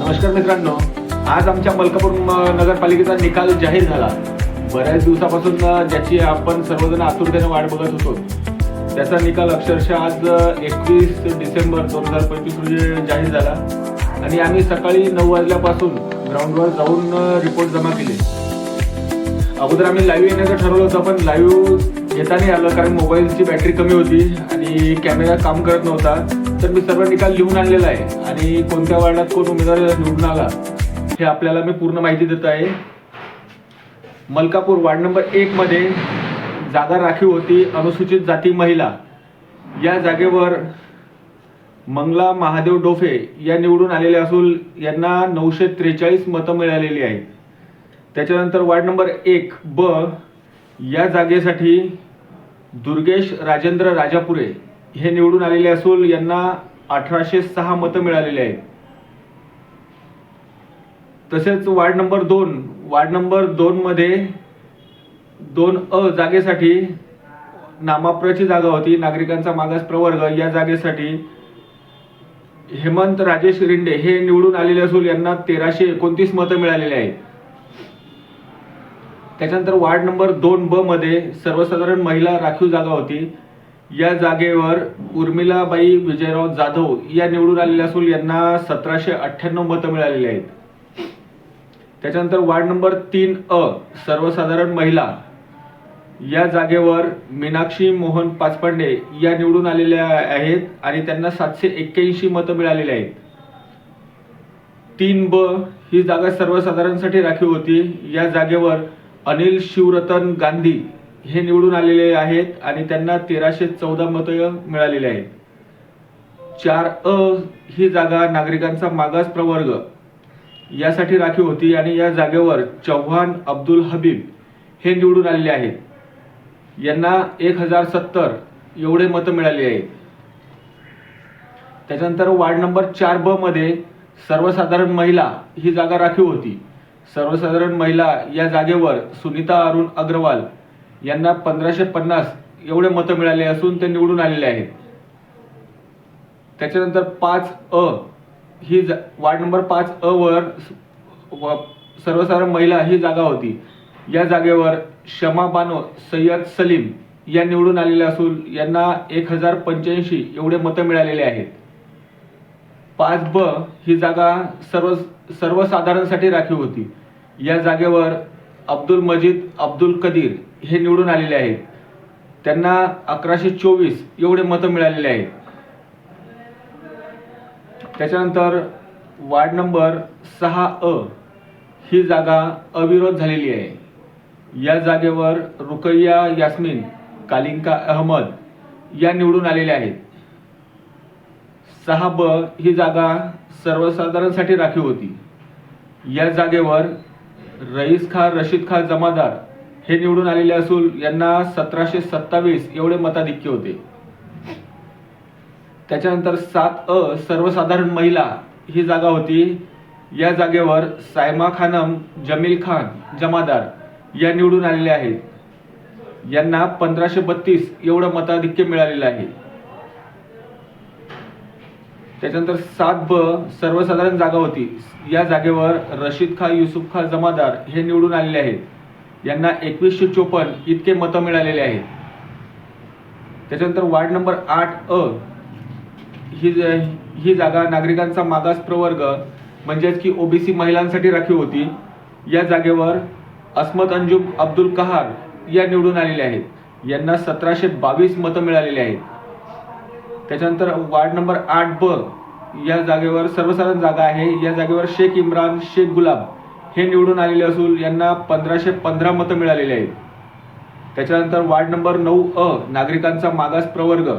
नमस्कार मित्रांनो आज आमच्या मलकापूर नगरपालिकेचा निकाल जाहीर झाला. बऱ्याच दिवसापासून ज्याची आपण सर्वजण आतुरतेने वाट बघत होतो. त्याचा निकाल अक्षरशः आज एकवीस डिसेंबर दोन हजार पंचवीस रोजी जाहीर झाला. आणि आम्ही सकाळी नऊ वाजल्यापासून ग्राउंडवर जाऊन रिपोर्ट जमा केले. अगोदर आम्ही लाईव्ह येण्याचं ठरवलं होतं पण लाईव्ह येता नाही आलं कारण मोबाईलची बॅटरी कमी होती आणि कॅमेरा काम करत नव्हता. तर मी सर्व निकाल लिहून आणलेला आहे. आणि कोणत्या वार्डात कोण उमेदवार निवडून आला. हे आपल्याला मी पूर्ण माहिती देत आहे. मलकापूर वार्ड नंबर एक मध्ये जागा राखीव होती अनुसूचित जाती महिला. या जागेवर मंगला महादेव डोफे या निवडून आलेले असून यांना नऊशे त्रेचाळीस मतं मिळालेली आहेत. त्याच्यानंतर वार्ड नंबर एक ब या जागेसाठी दुर्गेश राजेंद्र राजापुरे हे निवडून आलेले असून यांना अठराशे सहा मतं मिळालेली आहेत. तसेच वार्ड नंबर दोन वार्ड नंबर दोनमध्ये दोन अ जागेसाठी नामाप्रची जागा होती. नागरिकांचा मागास प्रवर्ग या जागेसाठी हेमंत राजेश रिंडे हे निवडून आलेले असून यांना तेराशे एकोणतीस मतं मिळालेली आहेत. त्याच्यानंतर वार्ड नंबर दोन ब मध्ये सर्वसाधारण महिला राखीव जागा होती. या जागेवर उर्मिलाबाई विजयराव जाधव या निवडून आलेल्या असून यांना सतराशे अठ्ठ्याण्णव मतं मिळालेली आहेत. त्याच्यानंतर वार्ड नंबर तीन अ सर्वसाधारण महिला या जागेवर मीनाक्षी मोहन पाचपांडे या निवडून आलेल्या आहेत आणि त्यांना सातशे एक्क्याऐंशी मतं मिळालेली आहेत. तीन ब ही जागा सर्वसाधारणसाठी राखीव होती. या जागेवर अनिल शिवरतन गांधी हे निवडून आलेले आहेत आणि त्यांना तेराशे चौदा मतं मिळालेली आहेत. चार अ ही जागा नागरिकांचा मागास प्रवर्ग. यासाठी राखीव होती आणि या जागेवर चव्हाण अब्दुल हबीब हे निवडून आलेले आहेत. यांना एक हजार सत्तर एवढे मतं मिळाली आहेत. त्याच्यानंतर वार्ड नंबर चार ब मध्ये सर्वसाधारण महिला ही जागा राखीव होती. सर्वसाधारण महिला या जागेवर सुनीता अरुण अग्रवाल यांना पंधराशे पन्नास एवढे मतं मिळाले असून ते निवडून आलेले आहेत. त्याच्यानंतर पाच अ ही जा- वार्ड नंबर पाच अ वर व- सर्वसाधारण महिला ही जागा होती. या जागेवर शमा बानो सय्यद सलीम या निवडून आलेल्या असून यांना एक हजार पंच्याऐंशी एवढे मतं मिळालेले आहेत. पाच ब ही जागा सर्व सर्वसाधारणसाठी राखीव होती. या जागेवर अब्दुल मजीद अब्दुल कदीर हे निवडून आलेले आहेत. त्यांना अकराशे चोवीस एवढे मतं मिळालेले आहेत. त्याच्यानंतर वार्ड नंबर सहा अ ही जागा अविरोध झालेली आहे. या जागेवर रुकैया यास्मिन कालिंका अहमद या निवडून आलेल्या आहेत. सहा ब ही जागा सर्वसाधारणसाठी राखीव होती. या जागेवर रईस खान रशीद खान जमादार हे निवडून आलेले असून यांना सतराशे सत्तावीस एवढे मताधिक्य होते. त्याच्यानंतर सात अ सर्वसाधारण महिला ही जागा होती. या जागेवर सायमा खानम जमील खान जमादार या निवडून आलेल्या आहेत. यांना पंधराशे बत्तीस एवढं मताधिक्य मिळालेलं आहे. त्याच्यानंतर सात ब सर्वसाधारण जागा होती. या जागेवर रशीद खा युसुफ खा जमादार हे निवडून आलेले आहेत. यांना एकवीसशे चोपन्न इतके मतं मिळालेले आहेत. त्याच्यानंतर वार्ड नंबर आठ अ ही ही जागा नागरिकांचा मागास प्रवर्ग म्हणजेच की ओबीसी महिलांसाठी राखीव होती. या जागेवर अस्मत अंजुम अब्दुल कहार या निवडून आलेल्या आहेत. यांना सतराशे बावीस मतं मिळालेली आहेत. त्याच्यानंतर वार्ड नंबर आठ ब या जागेवर सर्वसाधारण जागा आहे. या जागेवर शेख इम्रान शेख गुलाब हे निवडून आलेले असून यांना पंधराशे पंधरा मतं मिळालेली आहेत. त्याच्यानंतर वार्ड नंबर नऊ अ नागरिकांचा मागास प्रवर्ग.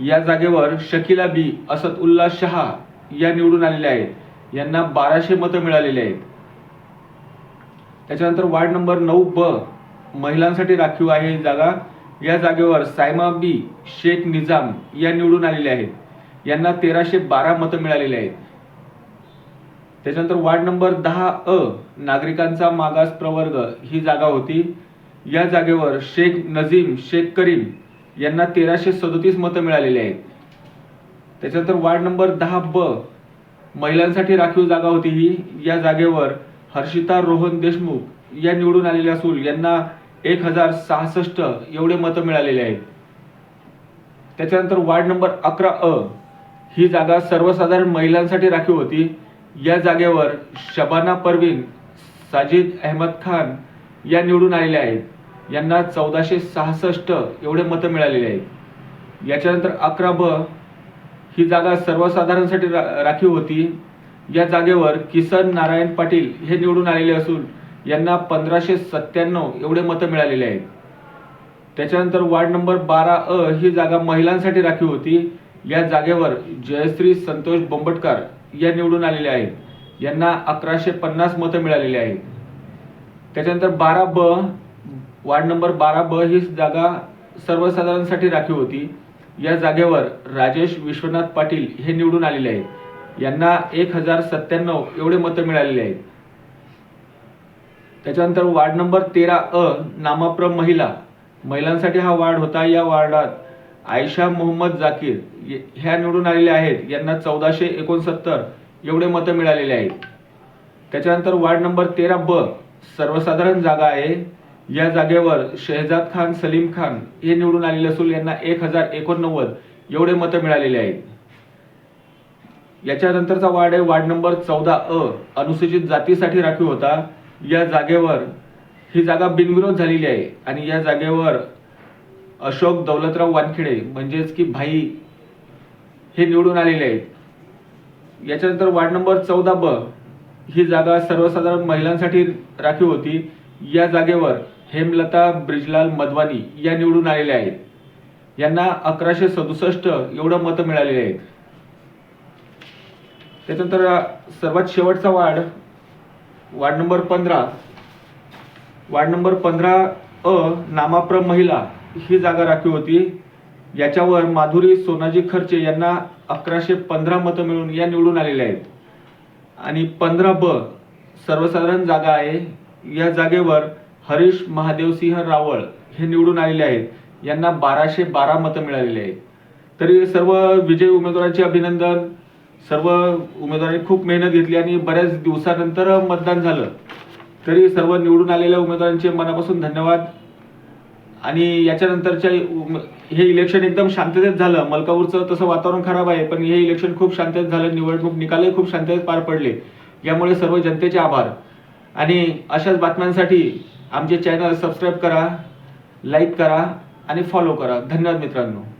या जागेवर शकिला बी असद उल्ला शहा या निवडून आलेल्या आहेत. यांना बाराशे मतं मिळालेली आहेत. त्याच्यानंतर वार्ड नंबर नऊ ब महिलांसाठी राखीव आहे. ही जागा या जागेवर सायमा बी शेख निजाम या निवडून आलेल्या आहेत. यांना तेराशे बारा मतं मिळालेली आहेत. त्याच्यानंतर वार्ड नंबर दहा अ नागरिकांचा मागास प्रवर्ग ही जागा होती. या जागेवर शेख नजीम शेख करीम यांना तेराशे सदोतीस मतं मिळालेली आहेत. त्याच्यानंतर वार्ड नंबर दहा ब महिलांसाठी राखीव जागा होती ही. या जागेवर हर्षिता रोहन देशमुख या निवडून आलेल्या असून यांना एक हजार सहासष्ट एवढे मतं मिळालेले आहेत. त्याच्यानंतर वार्ड नंबर अकरा अ ही जागा सर्वसाधारण महिलांसाठी राखीव होती. या जागेवर शबाना परवीन साजिद अहमद खान या निवडून आलेल्या आहेत. यांना चौदाशे सहासष्ट एवढे मतं मिळालेले आहेत. याच्यानंतर अकरा ब ही जागा सर्वसाधारणसाठी रा राखीव होती. या जागेवर किसन नारायण पाटील हे निवडून आलेले असून यांना पंधराशे सत्त्याण्णव एवढे मतं मिळालेले आहेत. त्याच्यानंतर वार्ड नंबर बारा अ ही जागा महिलांसाठी राखीव होती. या जागेवर जयश्री संतोष बोंबटकर या निवडून आलेल्या आहेत. यांना अकराशे पन्नास मतं मिळालेली आहेत. त्याच्यानंतर बारा ब वार्ड नंबर बारा ब ही जागा सर्वसाधारणसाठी राखीव होती. या जागेवर राजेश विश्वनाथ पाटील हे निवडून आलेले आहेत. यांना एक हजार सत्त्याण्णव एवढे मतं मिळालेले आहेत. त्याच्यानंतर वार्ड नंबर तेरा अ नामाप्र महिला. महिलांसाठी हा वार्ड होता. या वार्डात आयशा मोहम्मद जाकीर ह्या निवडून आलेल्या आहेत. यांना चौदाशे एकोणसत्तर एवढे मतं मिळालेले आहेत. त्याच्यानंतर वार्ड नंबर तेरा ब सर्वसाधारण जागा आहे. या जागेवर शहजाद खान सलीम खान हे निवडून आलेले असून यांना एक हजार एकोणनव्वद एवढे मतं मिळालेले आहेत. याच्यानंतरचा वार्ड आहे. वार्ड नंबर चौदा अ अनुसूचित जातीसाठी राखीव होता. या जागेवर ही जागा बिनविरोध झालेली आहे. आणि या जागेवर अशोक दौलतराव वानखेडे म्हणजेच की भाई हे निवडून आलेले आहेत. याच्यानंतर वार्ड नंबर चौदा ब ही जागा सर्वसाधारण महिलांसाठी राखीव होती. या जागेवर हेमलता ब्रिजलाल मधवानी या निवडून आलेल्या आहेत. यांना अकराशे सदुसष्ट एवढं मतं मिळालेले आहेत. त्याच्यानंतर सर्वात शेवटचा वार्ड वार्ड नंबर पंधरा. वार्ड नंबर पंधरा अ नामाप्र महिला ही जागा राखीव होती. याच्यावर माधुरी सोनाजी खर्चे यांना अकराशे पंधरा मतं मिळून या निवडून आलेल्या आहेत. आणि पंधरा ब सर्वसाधारण जागा आहे. या जागेवर हरीश महादेवसिंह रावळ हे निवडून आलेले आहेत. यांना बाराशे बारा मतं मिळालेली आहेत. तरी सर्व विजयी उमेदवारांचे अभिनंदन. सर्व उमेदवारांनी खूप मेहनत घेतली आणि बऱ्याच दिवसानंतर मतदान झालं. तरी सर्व निवडून आलेल्या उमेदवारांचे मनापासून धन्यवाद. आणि याच्यानंतरच्या हे इलेक्शन एकदम शांततेत झालं. मलकापूरचं तसं वातावरण खराब आहे पण हे इलेक्शन खूप शांततेत झालं. निवडणूक निकालही खूप शांततेत पार पडले. यामुळे सर्व जनतेचे आभार. आणि अशाच बातम्यांसाठी आमचे चॅनल सबस्क्राईब करा लाईक करा आणि फॉलो करा. धन्यवाद मित्रांनो.